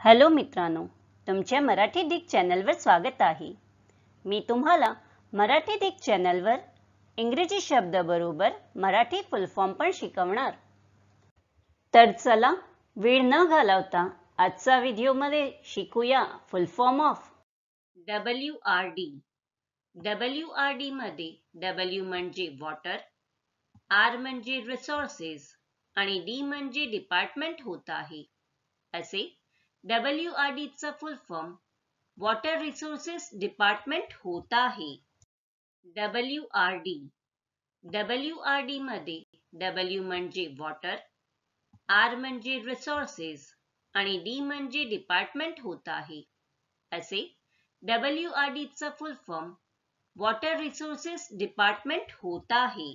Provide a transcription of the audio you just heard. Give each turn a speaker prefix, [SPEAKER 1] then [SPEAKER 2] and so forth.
[SPEAKER 1] Hello मित्रांनो तुमच्या Marathi Dick चॅनलवर स्वागत आहे. मी तुम्हाला मराठी डिक चॅनलवर इंग्रजी शब्दाबरोबर मराठी फुल फॉर्म पण शिकवणार. तर चला वेळ न घालवता आजचा व्हिडिओमध्ये शिकूया full form of W R D W R D मध्ये डब्ल्यू म्हणजे वॉटर आर म्हणजे रिसोर्सेस आणि डी म्हणजे डिपार्टमेंट होत आहे. असे डी चा full form water resources department होता आहे W R D W R D मध्ये डब्ल्यू म्हणजे वॉटर आर म्हणजे रिसोर्सेस आणि डी म्हणजे डिपार्टमेंट होत आहे असे डब्ल्यू आर डी चा full form water resources department होत आहे